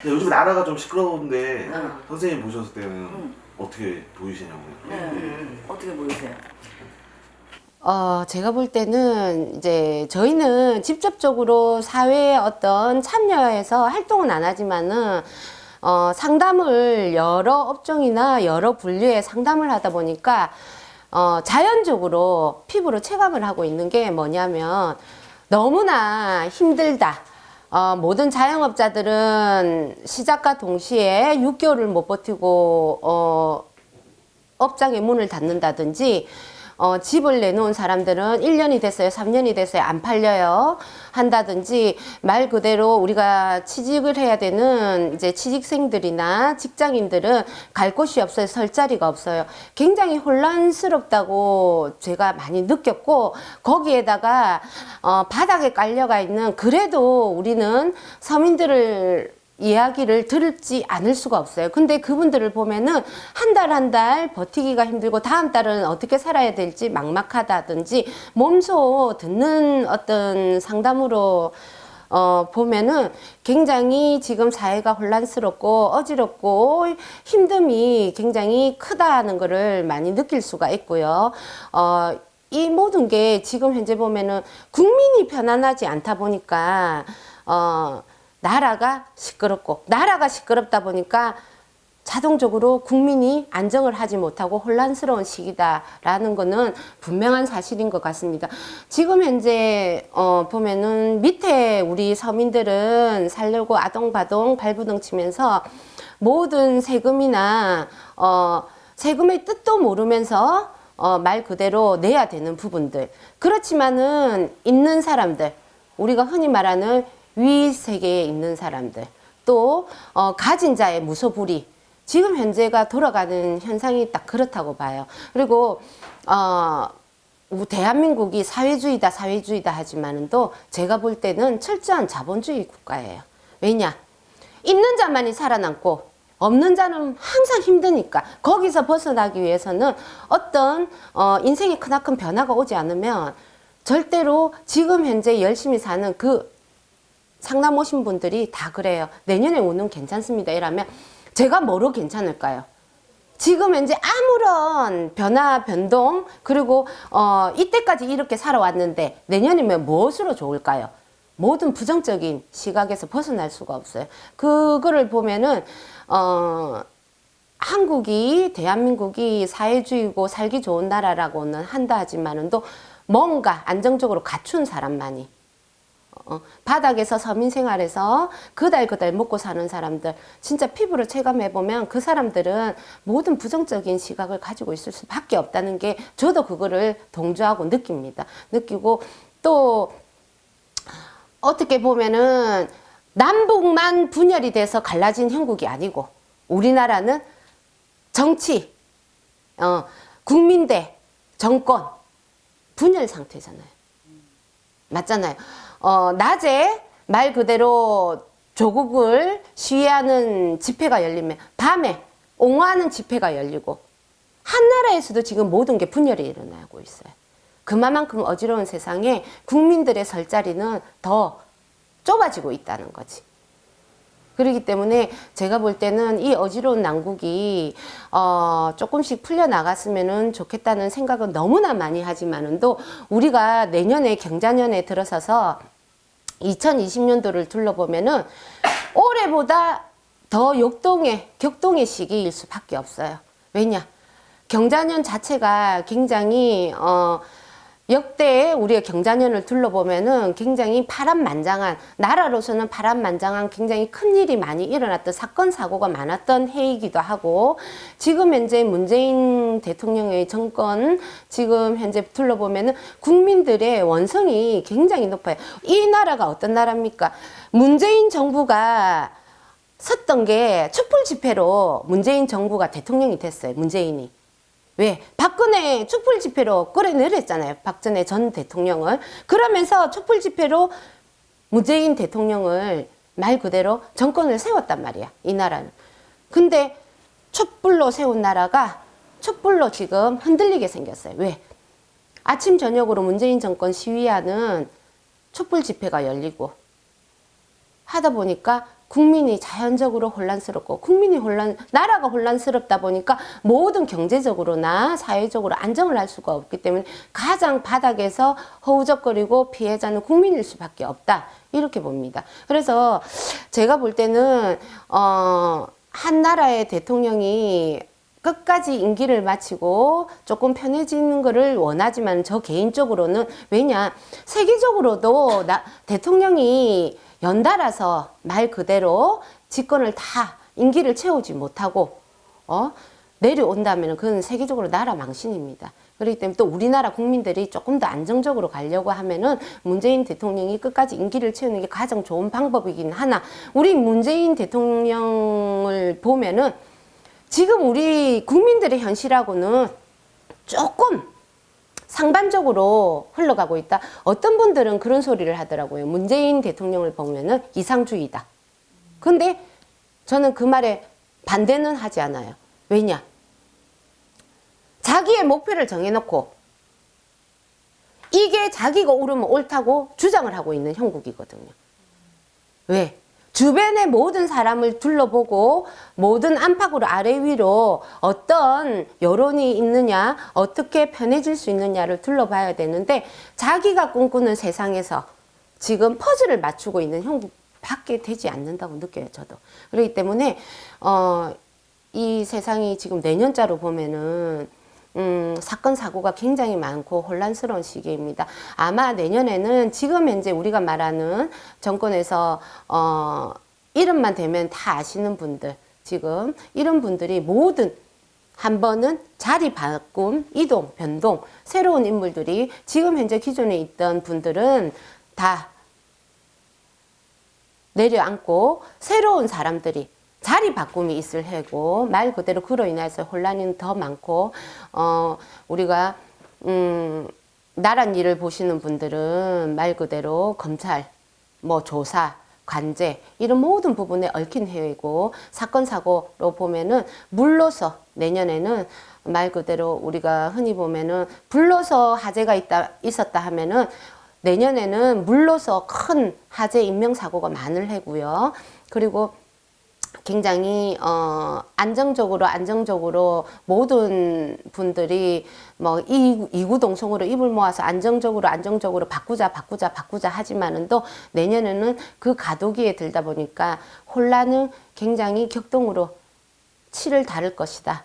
근데 요즘 나라가 좀 시끄러운데 응. 선생님 보셨을 때는 응. 어떻게 보이시냐고요? 네. 어떻게 보이세요? 어, 제가 볼 때는 이제 저희는 직접적으로 사회에 어떤 참여해서 활동은 안 하지만은 어, 상담을 여러 업종이나 여러 분류의 상담을 하다 보니까 어, 자연적으로 피부로 체감을 하고 있는 게 뭐냐면 너무나 힘들다. 어, 모든 자영업자들은 시작과 동시에 6개월을 못 버티고 어, 업장의 문을 닫는다든지 어, 집을 내놓은 사람들은 1년이 됐어요, 3년이 됐어요, 안 팔려요. 한다든지 말 그대로 우리가 취직을 해야 되는 이제 취직생들이나 직장인들은 갈 곳이 없어요, 설 자리가 없어요. 굉장히 혼란스럽다고 제가 많이 느꼈고 거기에다가 어, 바닥에 깔려가 있는 그래도 우리는 서민들을 이야기를 들지 않을 수가 없어요. 근데 그분들을 보면은 한달 한 달 버티기가 힘들고 다음 달은 어떻게 살아야 될지 막막하다든지 몸소 듣는 어떤 상담으로 어, 보면은 굉장히 지금 사회가 혼란스럽고 어지럽고 힘듦이 굉장히 크다는 거를 많이 느낄 수가 있고요. 어, 이 모든 게 지금 현재 보면은 국민이 편안하지 않다 보니까 어, 나라가 시끄럽고 나라가 시끄럽다 보니까 자동적으로 국민이 안정을 하지 못하고 혼란스러운 시기다라는 거는 분명한 사실인 것 같습니다. 지금 현재 어 보면은 밑에 우리 서민들은 살려고 아동바동 발부둥 치면서 모든 세금이나 어 세금의 뜻도 모르면서 어 말 그대로 내야 되는 부분들 그렇지만은 있는 사람들 우리가 흔히 말하는 위 세계에 있는 사람들 또 어, 가진 자의 무소불위 지금 현재가 돌아가는 현상이 딱 그렇다고 봐요. 그리고 어, 우- 대한민국이 사회주의다 사회주의다 하지만은 또 제가 볼 때는 철저한 자본주의 국가예요. 왜냐? 있는 자만이 살아남고 없는 자는 항상 힘드니까 거기서 벗어나기 위해서는 어떤 어, 인생의 크나큰 변화가 오지 않으면 절대로 지금 현재 열심히 사는 그 상담 오신 분들이 다 그래요. 내년에 오는 괜찮습니다. 이러면 제가 뭐로 괜찮을까요? 지금 현재 아무런 변화, 변동, 그리고, 어, 이때까지 이렇게 살아왔는데 내년이면 무엇으로 좋을까요? 모든 부정적인 시각에서 벗어날 수가 없어요. 그거를 보면은, 어, 한국이 대한민국이 사회주의고 살기 좋은 나라라고는 한다 하지만은 또 뭔가 안정적으로 갖춘 사람만이 어, 바닥에서 서민 생활에서 그달 그달 먹고 사는 사람들 진짜 피부를 체감해 보면 그 사람들은 모든 부정적인 시각을 가지고 있을 수밖에 없다는 게 저도 그거를 동조하고 느낍니다. 느끼고 또 어떻게 보면은 남북만 분열이 돼서 갈라진 형국이 아니고 우리나라는 정치, 어, 국민 대, 정권 분열 상태잖아요. 맞잖아요. 어, 낮에 말 그대로 조국을 시위하는 집회가 열리면 밤에 옹호하는 집회가 열리고 한 나라에서도 지금 모든 게 분열이 일어나고 있어요. 그만큼 어지러운 세상에 국민들의 설 자리는 더 좁아지고 있다는 거지. 그렇기 때문에 제가 볼 때는 이 어지러운 난국이 어 조금씩 풀려 나갔으면은 좋겠다는 생각은 너무나 많이 하지만은 또 우리가 내년에 경자년에 들어서서 2020년도를 둘러보면은 올해보다 더 역동의 격동의 시기일 수밖에 없어요. 왜냐? 경자년 자체가 굉장히 어 역대 우리가 경자년을 둘러보면은 굉장히 파란만장한 나라로서는 파란만장한 굉장히 큰 일이 많이 일어났던 사건 사고가 많았던 해이기도 하고 지금 현재 문재인 대통령의 정권 지금 현재 둘러보면은 국민들의 원성이 굉장히 높아요. 이 나라가 어떤 나라입니까? 문재인 정부가 섰던 게 촛불 집회로 문재인 정부가 대통령이 됐어요. 문재인이. 왜? 박근혜 촛불 집회로 끌어내렸잖아요. 박전혜 전 대통령을. 그러면서 촛불 집회로 문재인 대통령을 말 그대로 정권을 세웠단 말이야. 이 나라는. 근데 촛불로 세운 나라가 촛불로 지금 흔들리게 생겼어요. 왜? 아침 저녁으로 문재인 정권 시위하는 촛불 집회가 열리고 하다 보니까 국민이 자연적으로 혼란스럽고 국민이 혼란 나라가 혼란스럽다 보니까 모든 경제적으로나 사회적으로 안정을 할 수가 없기 때문에 가장 바닥에서 허우적거리고 피해자는 국민일 수밖에 없다 이렇게 봅니다. 그래서 제가 볼 때는 어, 한 나라의 대통령이 끝까지 임기를 마치고 조금 편해지는 것을 원하지만 저 개인적으로는 왜냐 세계적으로도 나, 대통령이 연달아서 말 그대로 집권을 다 임기를 채우지 못하고 어 내려온다면 그건 세계적으로 나라 망신입니다. 그렇기 때문에 또 우리나라 국민들이 조금 더 안정적으로 가려고 하면은 문재인 대통령이 끝까지 임기를 채우는 게 가장 좋은 방법이긴 하나 우리 문재인 대통령을 보면은 지금 우리 국민들의 현실하고는 조금 상반적으로 흘러가고 있다. 어떤 분들은 그런 소리를 하더라고요. 문재인 대통령을 보면은 이상주의다. 근데 저는 그 말에 반대는 하지 않아요. 왜냐? 자기의 목표를 정해놓고 이게 자기가 옳으면 옳다고 주장을 하고 있는 형국이거든요. 왜? 주변의 모든 사람을 둘러보고 모든 안팎으로 아래 위로 어떤 여론이 있느냐, 어떻게 편해질 수 있느냐를 둘러봐야 되는데 자기가 꿈꾸는 세상에서 지금 퍼즐을 맞추고 있는 형국밖에 되지 않는다고 느껴요, 저도. 그렇기 때문에 어, 이 세상이 지금 내년자로 보면은 음, 사건 사고가 굉장히 많고 혼란스러운 시기입니다. 아마 내년에는 지금 현재 우리가 말하는 정권에서 어, 이름만 되면 다 아시는 분들 지금 이런 분들이 모든 한 번은 자리 바꿈, 이동, 변동, 새로운 인물들이 지금 현재 기존에 있던 분들은 다 내려앉고 새로운 사람들이 자리 바꿈이 있을 해고 말 그대로 그로 인해서 혼란이 더 많고 어 우리가 음 나란 일을 보시는 분들은 말 그대로 검찰 뭐 조사 관제 이런 모든 부분에 얽힌 해이고 사건 사고로 보면은 물로서 내년에는 말 그대로 우리가 흔히 보면은 불로서 화재가 있다 있었다 하면은 내년에는 물로서 큰 화재 인명 사고가 많을 해고요. 그리고 굉장히 어 안정적으로 안정적으로 모든 분들이 뭐 이- 이구동성으로 입을 모아서 안정적으로 안정적으로 바꾸자 바꾸자 바꾸자 하지만은 또 내년에는 그 가도기에 들다 보니까 혼란은 굉장히 격동으로 치를 다를 것이다.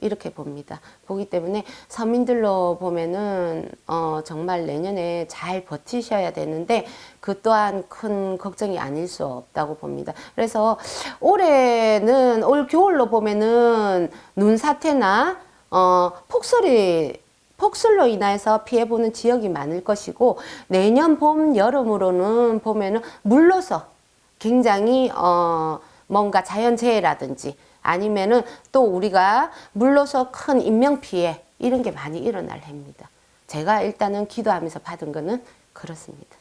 이렇게 봅니다. 보기 때문에 서민들로 보면은 어 정말 내년에 잘 버티셔야 되는데 그 또한 큰 걱정이 아닐 수 없다고 봅니다. 그래서 올해는 올 겨울로 보면은 눈 사태나 어 폭설이 폭설로 인해서 피해 보는 지역이 많을 것이고 내년 봄 여름으로는 보면은 물로서 굉장히 어 뭔가 자연재해라든지 아니면은 또 우리가 물로서 큰 인명 피해 이런 게 많이 일어날 해입니다. 제가 일단은 기도하면서 받은 거는 그렇습니다.